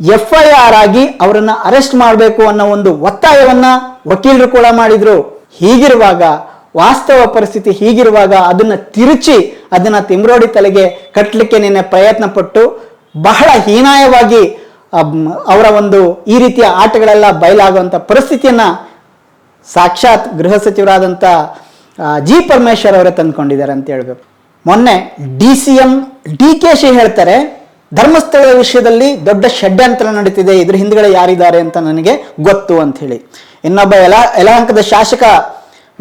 ಎಫ್ ಐ ಆರ್ ಆಗಿ ಅವರನ್ನ ಅರೆಸ್ಟ್ ಮಾಡಬೇಕು ಅನ್ನೋ ಒಂದು ಒತ್ತಾಯವನ್ನ ವಕೀಲರು ಕೂಡ ಮಾಡಿದ್ರು. ಹೀಗಿರುವಾಗ ವಾಸ್ತವ ಪರಿಸ್ಥಿತಿ ಹೀಗಿರುವಾಗ ಅದನ್ನ ತಿರುಚಿ ಅದನ್ನ ತಿಮ್ರೋಡಿ ತಲೆಗೆ ಕಟ್ಟಲಿಕ್ಕೆ ನಿನ್ನೆ ಪ್ರಯತ್ನ ಪಟ್ಟು ಬಹಳ ಹೀನಾಯವಾಗಿ ಅವರ ಒಂದು ಈ ರೀತಿಯ ಆಟಗಳೆಲ್ಲ ಬಯಲಾಗುವಂಥ ಪರಿಸ್ಥಿತಿಯನ್ನ ಸಾಕ್ಷಾತ್ ಗೃಹ ಸಚಿವರಾದಂಥ ಜಿ ಪರಮೇಶ್ವರ್ ಅವರೇ ತಂದುಕೊಂಡಿದ್ದಾರೆ ಅಂತ ಹೇಳ್ಬೇಕು. ಮೊನ್ನೆ D C M D K she ಹೇಳ್ತಾರೆ, ಧರ್ಮಸ್ಥಳದ ವಿಷಯದಲ್ಲಿ ದೊಡ್ಡ ಷಡ್ಯಂತ್ರ ನಡೀತಿದೆ, ಇದ್ರ ಹಿಂದ್ಗಡೆ ಯಾರಿದ್ದಾರೆ ಅಂತ ನನಗೆ ಗೊತ್ತು ಅಂತ ಹೇಳಿ. ಇನ್ನೊಬ್ಬ ಯಲ, ಯಲಹಂಕದ ಶಾಸಕ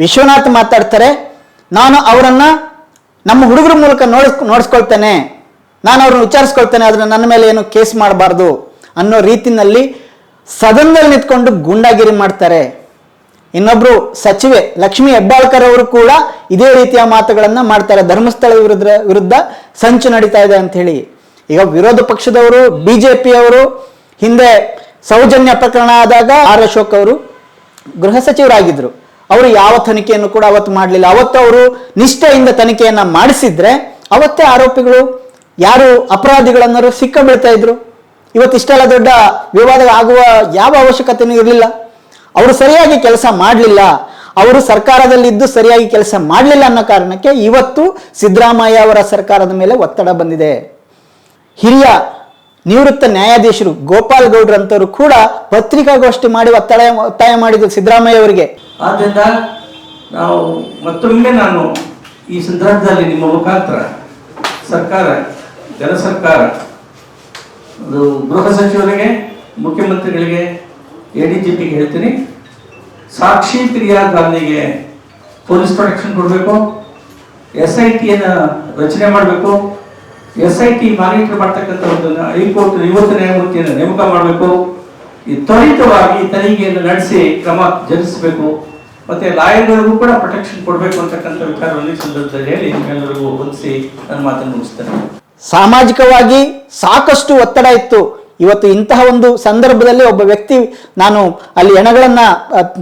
ವಿಶ್ವನಾಥ್ ಮಾತಾಡ್ತಾರೆ, ನಾನು ಅವರನ್ನ ನಮ್ಮ ಹುಡುಗರ ಮೂಲಕ ನೋಡಿಸ್, ನೋಡಿಸ್ಕೊಳ್ತೇನೆ, ನಾನು ಅವ್ರನ್ನ ವಿಚಾರಿಸ್ಕೊಳ್ತೇನೆ, ಆದರೆ ನನ್ನ ಮೇಲೆ ಏನು ಕೇಸ್ ಮಾಡಬಾರ್ದು ಅನ್ನೋ ರೀತಿನಲ್ಲಿ ಸದನದಲ್ಲಿ ನಿಂತ್ಕೊಂಡು ಗೂಂಡಾಗಿರಿ ಮಾಡ್ತಾರೆ. ಇನ್ನೊಬ್ರು ಸಚಿವೆ ಲಕ್ಷ್ಮಿ ಹೆಬ್ಬಾಳ್ಕರ್ ಅವರು ಕೂಡ ಇದೇ ರೀತಿಯ ಮಾತುಗಳನ್ನು ಮಾಡ್ತಾರೆ. ಧರ್ಮಸ್ಥಳ ವಿರುದ್ಧ ವಿರುದ್ಧ ಸಂಚು ನಡೀತಾ ಇದೆ ಅಂತ ಹೇಳಿ. ಈಗ ವಿರೋಧ ಪಕ್ಷದವರು, ಬಿಜೆಪಿ ಅವರು, ಹಿಂದೆ ಸೌಜನ್ಯ ಪ್ರಕರಣ ಆದಾಗ ಆರ್ ಅಶೋಕ್ ಅವರು ಗೃಹ ಸಚಿವರಾಗಿದ್ರು. ಅವರು ಯಾವ ತನಿಖೆಯನ್ನು ಕೂಡ ಅವತ್ತು ಮಾಡಲಿಲ್ಲ. ಅವತ್ತು ಅವರು ನಿಷ್ಠೆಯಿಂದ ತನಿಖೆಯನ್ನು ಮಾಡಿಸಿದ್ರೆ ಅವತ್ತೇ ಆರೋಪಿಗಳು ಯಾರು ಅಪರಾಧಿಗಳನ್ನರು ಸಿಕ್ಕ ಇದ್ರು. ಇವತ್ತು ಇಷ್ಟೆಲ್ಲ ದೊಡ್ಡ ವಿವಾದ ಆಗುವ ಯಾವ ಅವಶ್ಯಕತೆಯೂ ಇರಲಿಲ್ಲ. ಅವರು ಸರಿಯಾಗಿ ಕೆಲಸ ಮಾಡಲಿಲ್ಲ. ಅವರು ಸರ್ಕಾರದಲ್ಲಿದ್ದು ಸರಿಯಾಗಿ ಕೆಲಸ ಮಾಡಲಿಲ್ಲ ಅನ್ನೋ ಕಾರಣಕ್ಕೆ ಇವತ್ತು ಸಿದ್ದರಾಮಯ್ಯ ಅವರ ಸರ್ಕಾರದ ಮೇಲೆ ಒತ್ತಡ ಬಂದಿದೆ. ಹಿರಿಯ ನಿವೃತ್ತ ನ್ಯಾಯಾಧೀಶರು ಗೋಪಾಲ್ ಗೌಡ್ರಂತವರು ಕೂಡ ಪತ್ರಿಕಾಗೋಷ್ಠಿ ಮಾಡಿ ಒತ್ತಾಯ ಒತ್ತಾಯ ಮಾಡಿದ್ರು ಸಿದ್ದರಾಮಯ್ಯ ಅವರಿಗೆ. ಆದ್ದರಿಂದ ನಾವು ಮತ್ತೊಮ್ಮೆ ನಾನು ಈ ಸಂದರ್ಭದಲ್ಲಿ ನಿಮ್ಮ ಮುಖಾಂತರ ಸರ್ಕಾರ, ಜನ ಸರ್ಕಾರ, ಅದು ಗೃಹ ಸಚಿವರಿಗೆ, ಮುಖ್ಯಮಂತ್ರಿಗಳಿಗೆ, ಎ ಡಿ ಜಿ ಪಿಗೆ ಹೇಳ್ತೀನಿ. ಸಾಕ್ಷಿ ಪ್ರಿಯಾ ಗಾಂಧಿಗೆ ಪೊಲೀಸ್ ಪ್ರೊಟೆಕ್ಷನ್ ಕೊಡಬೇಕು. ಎಸ್ ಐ ಟಿಯನ್ನು ರಚನೆ ಮಾಡಬೇಕು. ಎಸ್ ಐ ಟಿ ಮಾನಿಟರ್ ಮಾಡ್ತಕ್ಕಂಥ ಒಂದು ಹೈಕೋರ್ಟ್ ನಿವೃತ್ತ ನ್ಯಾಯಮೂರ್ತಿಯನ್ನು ನೇಮಕ ಮಾಡಬೇಕು. ತ್ವರಿತವಾಗಿ ತನಿಖೆಯನ್ನು ನಡೆಸಿ ಕ್ರಮ ಜರುಗಿಸಬೇಕು. ಮತ್ತೆ ಲಾಯರ್ಗಳಿಗೂ ಕೂಡ ಪ್ರೊಟೆಕ್ಷನ್ ಕೊಡಬೇಕು ಅಂತಕ್ಕಂಥ ವಿಚಾರವನ್ನು ಈ ಸಂದರ್ಭದಲ್ಲಿ ಹೇಳಿ ನಿಮ್ಮೆಲ್ಲರಿಗೂ ಹೊಂದಿಸಿ ನನ್ನ ಮಾತನ್ನು ಮುಗಿಸ್ತೇನೆ. ಸಾಮಾಜಿಕವಾಗಿ ಸಾಕಷ್ಟು ಒತ್ತಡ ಇತ್ತು. ಇವತ್ತು ಇಂತಹ ಒಂದು ಸಂದರ್ಭದಲ್ಲಿ ಒಬ್ಬ ವ್ಯಕ್ತಿ ನಾನು ಅಲ್ಲಿ ಹೆಣಗಳನ್ನ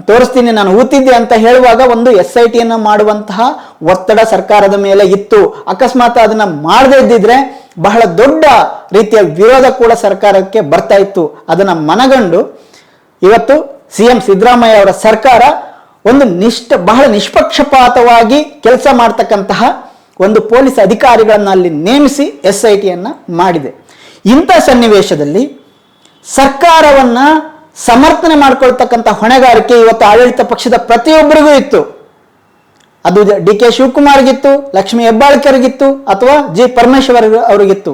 ತೋರಿಸ್ತೀನಿ, ನಾನು ಊತಿದ್ದೆ ಅಂತ ಹೇಳುವಾಗ ಒಂದು ಎಸ್ ಐ ಟಿಯನ್ನು ಮಾಡುವಂತಹ ಒತ್ತಡ ಸರ್ಕಾರದ ಮೇಲೆ ಇತ್ತು. ಅಕಸ್ಮಾತ್ ಅದನ್ನ ಮಾಡದೇ ಇದ್ದಿದ್ರೆ ಬಹಳ ದೊಡ್ಡ ರೀತಿಯ ವಿರೋಧ ಕೂಡ ಸರ್ಕಾರಕ್ಕೆ ಬರ್ತಾ ಇತ್ತು. ಅದನ್ನ ಮನಗಂಡು ಇವತ್ತು ಸಿ ಎಂ ಸಿದ್ದರಾಮಯ್ಯ ಅವರ ಸರ್ಕಾರ ಒಂದು ನಿಷ್ಠ, ಬಹಳ ನಿಷ್ಪಕ್ಷಪಾತವಾಗಿ ಕೆಲಸ ಮಾಡ್ತಕ್ಕಂತಹ ಒಂದು ಪೊಲೀಸ್ ಅಧಿಕಾರಿಗಳನ್ನ ಅಲ್ಲಿ ನೇಮಿಸಿ ಎಸ್ ಐ ಟಿಯನ್ನು ಮಾಡಿದೆ. ಇಂಥ ಸನ್ನಿವೇಶದಲ್ಲಿ ಸರ್ಕಾರವನ್ನ ಸಮರ್ಥನೆ ಮಾಡ್ಕೊಳ್ತಕ್ಕಂಥ ಹೊಣೆಗಾರಿಕೆ ಇವತ್ತು ಆಡಳಿತ ಪಕ್ಷದ ಪ್ರತಿಯೊಬ್ಬರಿಗೂ ಇತ್ತು. ಅದು ಡಿ ಕೆ ಶಿವಕುಮಾರ್ಗಿತ್ತು, ಲಕ್ಷ್ಮಿ ಹೆಬ್ಬಾಳ್ಕರ್ಗಿತ್ತು ಅಥವಾ ಜಿ ಪರಮೇಶ್ವರ್ ಅವರಿಗಿತ್ತು.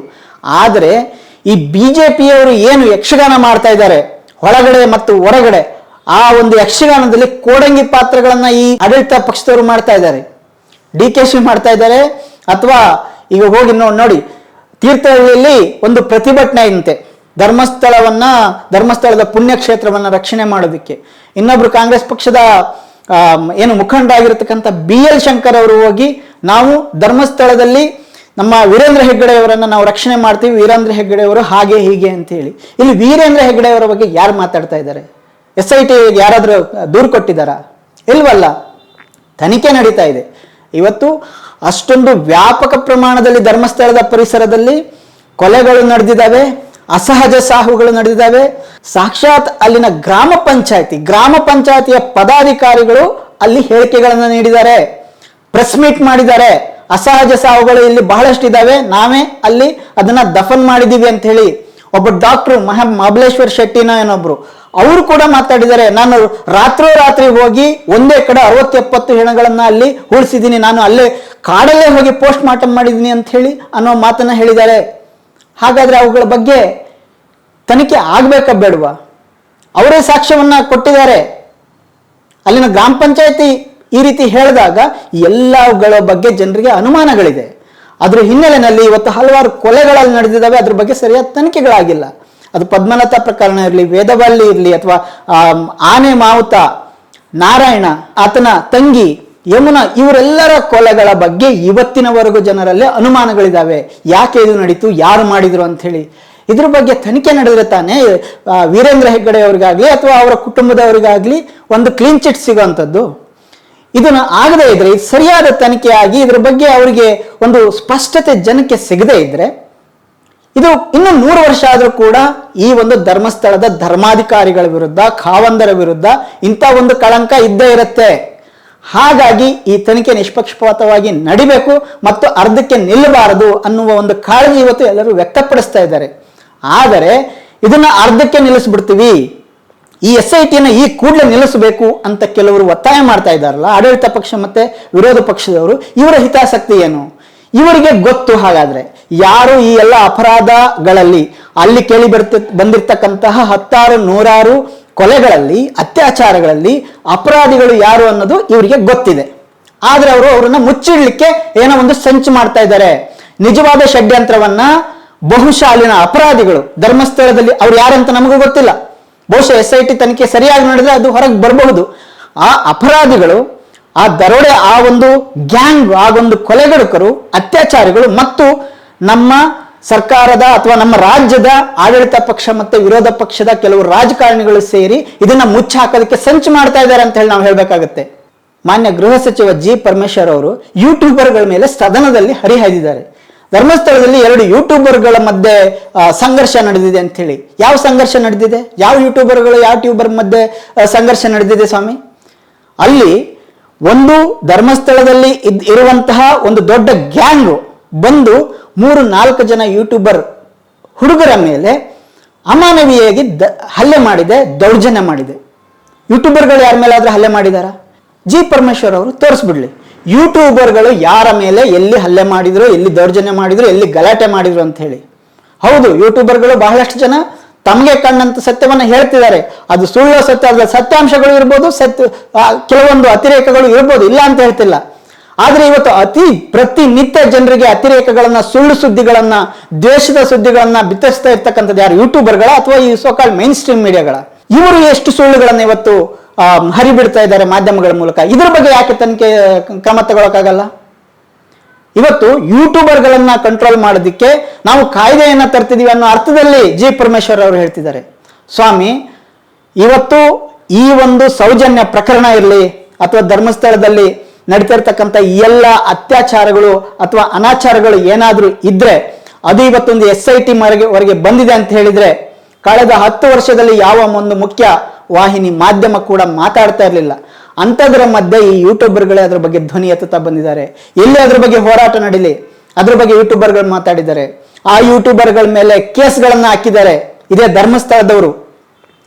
ಆದರೆ ಈ ಬಿ ಜೆ ಪಿಯವರು ಏನು ಯಕ್ಷಗಾನ ಮಾಡ್ತಾ ಇದ್ದಾರೆ, ಒಳಗಡೆ ಮತ್ತು ಹೊರಗಡೆ, ಆ ಒಂದು ಯಕ್ಷಗಾನದಲ್ಲಿ ಕೋಡಂಗಿ ಪಾತ್ರಗಳನ್ನ ಈ ಆಡಳಿತ ಪಕ್ಷದವರು ಮಾಡ್ತಾ ಇದ್ದಾರೆ. ಡಿ ಕೆ ಶಿ ಮಾಡ್ತಾ ಇದ್ದಾರೆ, ಅಥವಾ ಈಗ ಹೋಗಿ ನೋಡಿ ತೀರ್ಥಹಳ್ಳಿಯಲ್ಲಿ ಒಂದು ಪ್ರತಿಭಟನೆ ಅಂತೆ ಧರ್ಮಸ್ಥಳವನ್ನ, ಧರ್ಮಸ್ಥಳದ ಪುಣ್ಯಕ್ಷೇತ್ರವನ್ನ ರಕ್ಷಣೆ ಮಾಡೋದಕ್ಕೆ. ಇನ್ನೊಬ್ರು ಕಾಂಗ್ರೆಸ್ ಪಕ್ಷದ ಏನು ಮುಖಂಡರಾಗಿರ್ತಕ್ಕಂಥ ಬಿ ಎಲ್ ಶಂಕರ್ ಅವರು ಹೋಗಿ ನಾವು ಧರ್ಮಸ್ಥಳದಲ್ಲಿ ನಮ್ಮ ವೀರೇಂದ್ರ ಹೆಗ್ಗಡೆ ಅವರನ್ನ ನಾವು ರಕ್ಷಣೆ ಮಾಡ್ತೀವಿ. ವೀರೇಂದ್ರ ಹೆಗ್ಗಡೆಯವರು ಹಾಗೆ, ಹೀಗೆ ಅಂತ ಹೇಳಿ ಇಲ್ಲಿ ವೀರೇಂದ್ರ ಹೆಗ್ಗಡೆಯವರ ಬಗ್ಗೆ ಯಾರು ಮಾತಾಡ್ತಾ ಇದ್ದಾರೆ? ಎಸ್ ಐ ಟಿ ಯಾರಾದರೂ ದೂರು ಕೊಟ್ಟಿದ್ದಾರಾ? ಇಲ್ವಲ್ಲ? ತನಿಖೆ ನಡೀತಾ ಇದೆ. ಇವತ್ತು ಅಷ್ಟೊಂದು ವ್ಯಾಪಕ ಪ್ರಮಾಣದಲ್ಲಿ ಧರ್ಮಸ್ಥಳದ ಪರಿಸರದಲ್ಲಿ ಕೊಲೆಗಳು ನಡೆದಿದ್ದಾವೆ, ಅಸಹಜ ಸಾಹುಗಳು ನಡೆದಿದ್ದಾವೆ. ಸಾಕ್ಷಾತ್ ಅಲ್ಲಿನ ಗ್ರಾಮ ಪಂಚಾಯತಿ, ಗ್ರಾಮ ಪಂಚಾಯತಿಯ ಪದಾಧಿಕಾರಿಗಳು ಅಲ್ಲಿ ಹೇಳಿಕೆಗಳನ್ನು ನೀಡಿದ್ದಾರೆ, ಪ್ರೆಸ್ ಮೀಟ್ ಮಾಡಿದ್ದಾರೆ. ಅಸಹಜ ಸಾವುಗಳು ಇಲ್ಲಿ ಬಹಳಷ್ಟು ಇದ್ದಾವೆ ನಾವೇ ಅಲ್ಲಿ ಅದನ್ನ ದಫನ್ ಮಾಡಿದೀವಿ ಅಂತ ಹೇಳಿ ಒಬ್ಬ ಡಾಕ್ಟರ್ ಮಹಾ ಮಹಾಬಲೇಶ್ವರ್ ಶೆಟ್ಟಿನ ಏನೊಬ್ರು ಅವರು ಕೂಡ ಮಾತಾಡಿದ್ದಾರೆ, ನಾನು ರಾತ್ರೋರಾತ್ರಿ ಹೋಗಿ ಒಂದೇ ಕಡೆ ಅರವತ್ತೆಪ್ಪತ್ತು ಹೆಣಗಳನ್ನ ಅಲ್ಲಿ ಉಳಿಸಿದ್ದೀನಿ, ನಾನು ಅಲ್ಲೇ ಕಾಡಲ್ಲೇ ಹೋಗಿ ಪೋಸ್ಟ್ ಮಾರ್ಟಮ್ ಮಾಡಿದ್ದೀನಿ ಅಂತ ಹೇಳಿ ಅನ್ನೋ ಮಾತನ್ನ ಹೇಳಿದ್ದಾರೆ. ಹಾಗಾದ್ರೆ ಅವುಗಳ ಬಗ್ಗೆ ತನಿಖೆ ಆಗಬೇಕಾ ಬೇಡವಾ? ಅವರೇ ಸಾಕ್ಷ್ಯವನ್ನ ಕೊಟ್ಟಿದ್ದಾರೆ. ಅಲ್ಲಿನ ಗ್ರಾಮ ಪಂಚಾಯತಿ ಈ ರೀತಿ ಹೇಳಿದಾಗ ಎಲ್ಲವುಗಳ ಬಗ್ಗೆ ಜನರಿಗೆ ಅನುಮಾನಗಳಿದೆ. ಅದರ ಹಿನ್ನೆಲೆಯಲ್ಲಿ ಇವತ್ತು ಹಲವಾರು ಕೊಲೆಗಳಲ್ಲಿ ನಡೆದಿದ್ದಾವೆ, ಅದ್ರ ಬಗ್ಗೆ ಸರಿಯಾದ ತನಿಖೆಗಳಾಗಿಲ್ಲ. ಅದು ಪದ್ಮನಾಥ ಪ್ರಕರಣ ಇರಲಿ ವೇದವಲ್ಲಿ ಇರಲಿ ಅಥವಾ ಆನೆ ಮಾವುತ, ನಾರಾಯಣ, ಆತನ ತಂಗಿ, ಯಮುನಾ ಇವರೆಲ್ಲರ ಕೊಲೆಗಳ ಬಗ್ಗೆ ಇವತ್ತಿನವರೆಗೂ ಜನರಲ್ಲಿ ಅನುಮಾನಗಳಿದ್ದಾವೆ ಯಾಕೆ ಇದು ನಡೀತು, ಯಾರು ಮಾಡಿದ್ರು ಅಂತ ಹೇಳಿ ಇದ್ರ ಬಗ್ಗೆ ತನಿಖೆ ನಡೆದ್ರೆ ತಾನೇ ವೀರೇಂದ್ರ ಹೆಗ್ಗಡೆ ಅವರಿಗಾಗ್ಲಿ ಅಥವಾ ಅವರ ಕುಟುಂಬದವರಿಗಾಗ್ಲಿ ಒಂದು ಕ್ಲೀನ್ ಚಿಟ್ ಸಿಗೋವಂಥದ್ದು ಇದನ್ನ ಆಗದೇ ಇದ್ರೆ, ಇದು ಸರಿಯಾದ ತನಿಖೆ ಆಗಿ ಇದ್ರ ಬಗ್ಗೆ ಅವರಿಗೆ ಒಂದು ಸ್ಪಷ್ಟತೆ ಜನಕ್ಕೆ ಸಿಗದೇ ಇದ್ರೆ ಇದು ಇನ್ನು ನೂರು ವರ್ಷ ಆದರೂ ಕೂಡ ಈ ಒಂದು ಧರ್ಮಸ್ಥಳದ ಧರ್ಮಾಧಿಕಾರಿಗಳ ವಿರುದ್ಧ ಖಾವಂದರ ವಿರುದ್ಧ ಇಂಥ ಒಂದು ಕಳಂಕ ಇದ್ದೇ ಇರುತ್ತೆ. ಹಾಗಾಗಿ ಈ ತನಿಖೆ ನಿಷ್ಪಕ್ಷಪಾತವಾಗಿ ನಡಿಬೇಕು ಮತ್ತು ಅರ್ಧಕ್ಕೆ ನಿಲ್ಲಬಾರದು ಅನ್ನುವ ಒಂದು ಕಾಳಜಿ ಇವತ್ತು ಎಲ್ಲರೂ ವ್ಯಕ್ತಪಡಿಸ್ತಾ ಇದ್ದಾರೆ. ಆದರೆ ಇದನ್ನ ಅರ್ಧಕ್ಕೆ ನಿಲ್ಲಿಸ್ಬಿಡ್ತೀವಿ. ಈ ಎಸ್ ಐ ಟಿಯನ್ನು ಈ ಕೂಡಲೇ ನಿಲ್ಲಿಸಬೇಕು ಅಂತ ಕೆಲವರು ಒತ್ತಾಯ ಮಾಡ್ತಾ ಇದ್ದಾರಲ್ಲ, ಆಡಳಿತ ಪಕ್ಷ ಮತ್ತೆ ವಿರೋಧ ಪಕ್ಷದವರು, ಇವರ ಹಿತಾಸಕ್ತಿ ಏನು? ಇವರಿಗೆ ಗೊತ್ತು ಹಾಗಾದ್ರೆ ಯಾರು ಈ ಎಲ್ಲ ಅಪರಾಧಗಳಲ್ಲಿ ಅಲ್ಲಿ ಕೇಳಿ ಬರ್ತ, ಬಂದಿರತಕ್ಕಂತಹ ಹತ್ತಾರು, ನೂರಾರು ಕೊಲೆಗಳಲ್ಲಿ, ಅತ್ಯಾಚಾರಗಳಲ್ಲಿ ಅಪರಾಧಿಗಳು ಯಾರು ಅನ್ನೋದು ಇವರಿಗೆ ಗೊತ್ತಿದೆ. ಆದ್ರೆ ಅವರು ಅವರನ್ನ ಮುಚ್ಚಿಡ್ಲಿಕ್ಕೆ ಏನೋ ಒಂದು ಸಂಚು ಮಾಡ್ತಾ ಇದ್ದಾರೆ. ನಿಜವಾದ ಷಡ್ಯಂತ್ರವನ್ನ ಬಹುಶಃ ಅಪರಾಧಿಗಳು, ಧರ್ಮಸ್ಥಳದಲ್ಲಿ ಅವ್ರು ಯಾರಂತ ನಮಗೂ ಗೊತ್ತಿಲ್ಲ. ಬಹುಶಃ ಎಸ್ ಐ ಟಿ ತನಿಖೆ ಸರಿಯಾಗಿ ನಡೆದ್ರೆ ಅದು ಹೊರಗೆ ಬರಬಹುದು. ಆ ಅಪರಾಧಿಗಳು ಆ ದರೋಡೆ, ಆ ಒಂದು ಗ್ಯಾಂಗ್, ಆ ಒಂದು ಕೊಲೆಗಡುಕರು, ಅತ್ಯಾಚಾರಿಗಳು ಮತ್ತು ನಮ್ಮ ಸರ್ಕಾರದ ಅಥವಾ ನಮ್ಮ ರಾಜ್ಯದ ಆಡಳಿತ ಪಕ್ಷ ಮತ್ತೆ ವಿರೋಧ ಪಕ್ಷದ ಕೆಲವು ರಾಜಕಾರಣಿಗಳು ಸೇರಿ ಇದನ್ನ ಮುಚ್ಚಿ ಹಾಕೋದಕ್ಕೆ ಸಂಚು ಮಾಡ್ತಾ ಇದ್ದಾರೆ ಅಂತ ಹೇಳಿ ನಾವು ಹೇಳ್ಬೇಕಾಗತ್ತೆ. ಮಾನ್ಯ ಗೃಹ ಸಚಿವ ಜಿ ಪರಮೇಶ್ವರ್ ಅವರು ಯೂಟ್ಯೂಬರ್ಗಳ ಮೇಲೆ ಸದನದಲ್ಲಿ ಹರಿಹಾಯ್ದಿದ್ದಾರೆ. ಧರ್ಮಸ್ಥಳದಲ್ಲಿ ಎರಡು ಯೂಟ್ಯೂಬರ್ಗಳ ಮಧ್ಯೆ ಸಂಘರ್ಷ ನಡೆದಿದೆ ಅಂತ ಹೇಳಿ. ಯಾವ ಸಂಘರ್ಷ ನಡೆದಿದೆ? ಯಾವ ಯೂಟ್ಯೂಬರ್ಗಳು, ಯಾವ ಟ್ಯೂಬರ್ ಮಧ್ಯೆ ಸಂಘರ್ಷ ನಡೆದಿದೆ ಸ್ವಾಮಿ? ಅಲ್ಲಿ ಒಂದು ಧರ್ಮಸ್ಥಳದಲ್ಲಿ ಇದ್- ಇರುವಂತಹ ಒಂದು ದೊಡ್ಡ ಗ್ಯಾಂಗ್ ಬಂದು ಮೂರು ನಾಲ್ಕು ಜನ ಯೂಟ್ಯೂಬರ್ ಹುಡುಗರ ಮೇಲೆ ಅಮಾನವೀಯಾಗಿ ದ- ಹಲ್ಲೆ ಮಾಡಿದೆ, ದೌರ್ಜನ್ಯ ಮಾಡಿದೆ. ಯೂಟ್ಯೂಬರ್ಗಳು ಯಾರ ಮೇಲೆ ಆದರೂ ಹಲ್ಲೆ ಮಾಡಿದಾರ? ಜಿ ಪರಮೇಶ್ವರ್ ಅವರು ತೋರಿಸ್ಬಿಡ್ಲಿ. ಯೂಟ್ಯೂಬರ್ಗಳು ಯಾರ ಮೇಲೆ ಎಲ್ಲಿ ಹಲ್ಲೆ ಮಾಡಿದ್ರು, ಎಲ್ಲಿ ದೌರ್ಜನ್ಯ ಮಾಡಿದ್ರು, ಎಲ್ಲಿ ಗಲಾಟೆ ಮಾಡಿದ್ರು ಅಂತ ಹೇಳಿ. ಹೌದು, ಯೂಟ್ಯೂಬರ್ಗಳು ಬಹಳಷ್ಟು ಜನ ತಮಗೆ ಕಂಡಂತ ಸತ್ಯವನ್ನ ಹೇಳ್ತಿದ್ದಾರೆ. ಅದು ಸುಳ್ಳು ಸತ್ಯ ಅದರ ಸತ್ಯಾಂಶಗಳು ಇರ್ಬೋದು ಸತ್ಯ ಕೆಲವೊಂದು ಅತಿರೇಕಗಳು ಇರ್ಬೋದು, ಇಲ್ಲ ಅಂತ ಹೇಳ್ತಿಲ್ಲ. ಆದ್ರೆ ಇವತ್ತು ಅತಿ ಪ್ರತಿನಿತ್ಯ ಜನರಿಗೆ ಅತಿರೇಕಗಳನ್ನ, ಸುಳ್ಳು ಸುದ್ದಿಗಳನ್ನ, ದ್ವೇಷದ ಸುದ್ದಿಗಳನ್ನ ಬಿತ್ತರಿಸ್ತಾ ಇರ್ತಕ್ಕಂಥದ್ದು ಯಾರು? ಯೂಟ್ಯೂಬರ್ಗಳ ಅಥವಾ ಈ ಸೋಕಾಲ್ ಮೈನ್ ಸ್ಟ್ರೀಮ್ ಮೀಡಿಯಾಗಳ ಇವರು ಎಷ್ಟು ಸುಳ್ಳುಗಳನ್ನ ಇವತ್ತು ಹರಿಬಿಡ್ತಾ ಇದ್ದಾರೆ ಮಾಧ್ಯಮಗಳ ಮೂಲಕ? ಇದ್ರ ಬಗ್ಗೆ ಯಾಕೆ ತನಿಖೆ, ಕ್ರಮ ತಗೊಳಕ್ಕಾಗಲ್ಲ? ಇವತ್ತು ಯೂಟ್ಯೂಬರ್ಗಳನ್ನ ಕಂಟ್ರೋಲ್ ಮಾಡೋದಕ್ಕೆ ನಾವು ಕಾಯ್ದೆಯನ್ನ ತರ್ತಿದ್ದೀವಿ ಅನ್ನೋ ಅರ್ಥದಲ್ಲಿ ಜಿ. ಪರಮೇಶ್ವರ್ ಅವರು ಹೇಳ್ತಿದ್ದಾರೆ. ಸ್ವಾಮಿ, ಇವತ್ತು ಈ ಒಂದು ಸೌಜನ್ಯ ಪ್ರಕರಣ ಇರಲಿ ಅಥವಾ ಧರ್ಮಸ್ಥಳದಲ್ಲಿ ನಡೀತಾ ಇರ್ತಕ್ಕಂಥ ಈ ಎಲ್ಲ ಅತ್ಯಾಚಾರಗಳು ಅಥವಾ ಅನಾಚಾರಗಳು ಏನಾದರೂ ಇದ್ರೆ ಅದು ಇವತ್ತೊಂದು ಎಸ್ ಐ ಟಿ ಮರೆಗೆ ವರೆಗೆ ಬಂದಿದೆ ಅಂತ ಹೇಳಿದ್ರೆ ಕಳೆದ ಹತ್ತು ವರ್ಷದಲ್ಲಿ ಯಾವ ಒಂದು ಮುಖ್ಯ ವಾಹಿನಿ ಮಾಧ್ಯಮ ಕೂಡ ಮಾತಾಡ್ತಾ ಇರಲಿಲ್ಲ. ಅಂಥದ್ರ ಮಧ್ಯೆ ಈ ಯೂಟ್ಯೂಬರ್ಗಳೇ ಅದ್ರ ಬಗ್ಗೆ ಧ್ವನಿ ಎತ್ತುತ್ತಾ ಬಂದಿದ್ದಾರೆ. ಎಲ್ಲಿ ಅದ್ರ ಬಗ್ಗೆ ಹೋರಾಟ ನಡೀಲಿ? ಅದ್ರ ಬಗ್ಗೆ ಯೂಟ್ಯೂಬರ್ಗಳು ಮಾತಾಡಿದ್ದಾರೆ. ಆ ಯೂಟ್ಯೂಬರ್ಗಳ ಮೇಲೆ ಕೇಸ್ಗಳನ್ನ ಹಾಕಿದ್ದಾರೆ. ಇದೇ ಧರ್ಮಸ್ಥಳದವರು.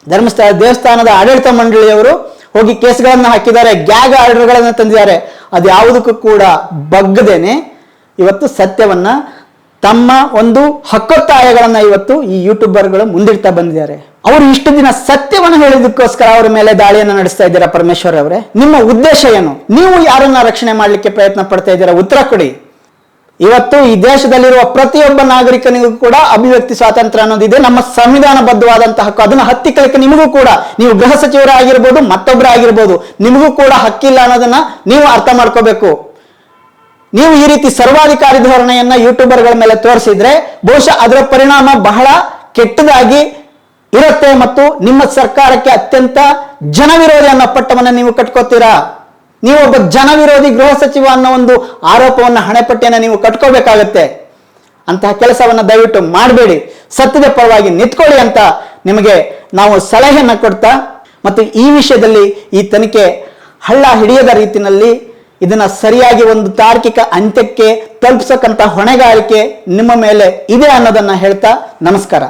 ಧರ್ಮಸ್ಥಳ ದೇವಸ್ಥಾನದ ಆಡಳಿತ ಮಂಡಳಿಯವರು ಹೋಗಿ ಕೇಸ್ಗಳನ್ನ ಹಾಕಿದ್ದಾರೆ. ಗ್ಯಾಗ್ ಆರ್ಡರ್ಗಳನ್ನ ತಂದಿದ್ದಾರೆ. ಅದು ಯಾವುದಕ್ಕೂ ಕೂಡ ಬಗ್ಗದೇನೆ ಇವತ್ತು ಸತ್ಯವನ್ನ ತಮ್ಮ ಒಂದು ಹಕ್ಕೊತ್ತಾಯಗಳನ್ನ ಇವತ್ತು ಈ ಯೂಟ್ಯೂಬರ್ಗಳು ಮುಂದಿಡ್ತಾ ಬಂದಿದ್ದಾರೆ. ಅವರು ಇಷ್ಟು ದಿನ ಸತ್ಯವನ್ನು ಹೇಳಿದಕ್ಕೋಸ್ಕರ ಅವರ ಮೇಲೆ ದಾಳಿಯನ್ನು ನಡೆಸ್ತಾ ಇದ್ದೀರಾ ಪರಮೇಶ್ವರ್ ಅವರೇ? ನಿಮ್ಮ ಉದ್ದೇಶ ಏನು? ನೀವು ಯಾರನ್ನ ರಕ್ಷಣೆ ಮಾಡಲಿಕ್ಕೆ ಪ್ರಯತ್ನ ಪಡ್ತಾ ಇದ್ದೀರಾ? ಉತ್ತರ ಕೊಡಿ. ಇವತ್ತು ಈ ದೇಶದಲ್ಲಿರುವ ಪ್ರತಿಯೊಬ್ಬ ನಾಗರಿಕನಿಗೂ ಕೂಡ ಅಭಿವ್ಯಕ್ತಿ ಸ್ವಾತಂತ್ರ್ಯ ಅನ್ನೋದಿದೆ. ನಮ್ಮ ಸಂವಿಧಾನಬದ್ಧವಾದಂತಹ ಹಕ್ಕು. ಅದನ್ನ ಹತ್ತಿಕ್ಕಲಿಕ್ಕೆ ನಿಮಗೂ ಕೂಡ. ನೀವು ಗೃಹ ಸಚಿವರಾಗಿರ್ಬೋದು ಮತ್ತೊಬ್ಬರಾಗಿರ್ಬೋದು ನಿಮಗೂ ಕೂಡ ಹಕ್ಕಿಲ್ಲ ಅನ್ನೋದನ್ನ ನೀವು ಅರ್ಥ ಮಾಡ್ಕೋಬೇಕು. ನೀವು ಈ ರೀತಿ ಸರ್ವಾಧಿಕಾರಿ ಧೋರಣೆಯನ್ನ ಯೂಟ್ಯೂಬರ್ಗಳ ಮೇಲೆ ತೋರಿಸಿದ್ರೆ ಬಹುಶಃ ಅದರ ಪರಿಣಾಮ ಬಹಳ ಕೆಟ್ಟದಾಗಿ ಇರುತ್ತೆ ಮತ್ತು ನಿಮ್ಮ ಸರ್ಕಾರಕ್ಕೆ ಅತ್ಯಂತ ಜನವಿರೋಧಿ ಅನ್ನೋ ಪಟ್ಟವನ್ನು ನೀವು ಕಟ್ಕೋತೀರಾ? ನೀವು ಒಬ್ಬ ಜನವಿರೋಧಿ ಗೃಹ ಸಚಿವ ಅನ್ನೋ ಒಂದು ಆರೋಪವನ್ನ ಹಣೆಪಟ್ಟಿಯನ್ನ ನೀವು ಕಟ್ಕೋಬೇಕಾಗತ್ತೆ. ಅಂತಹ ಕೆಲಸವನ್ನ ದಯವಿಟ್ಟು ಮಾಡಬೇಡಿ. ಸತ್ಯದ ಪರವಾಗಿ ನಿಂತ್ಕೊಳ್ಳಿ ಅಂತ ನಿಮಗೆ ನಾವು ಸಲಹೆಯನ್ನ ಕೊಡ್ತಾ ಮತ್ತು ಈ ವಿಷಯದಲ್ಲಿ ಈ ತನಿಖೆ ಹಳ್ಳ ಹಿಡಿಯದ ರೀತಿಯಲ್ಲಿ ಇದನ್ನ ಸರಿಯಾಗಿ ಒಂದು ತಾರ್ಕಿಕ ಅಂತ್ಯಕ್ಕೆ ತಲುಪಿಸಕ್ಕಂತ ಹೊಣೆಗಾರಿಕೆ ನಿಮ್ಮ ಮೇಲೆ ಇದೆ ಅನ್ನೋದನ್ನ ಹೇಳ್ತಾ ನಮಸ್ಕಾರ.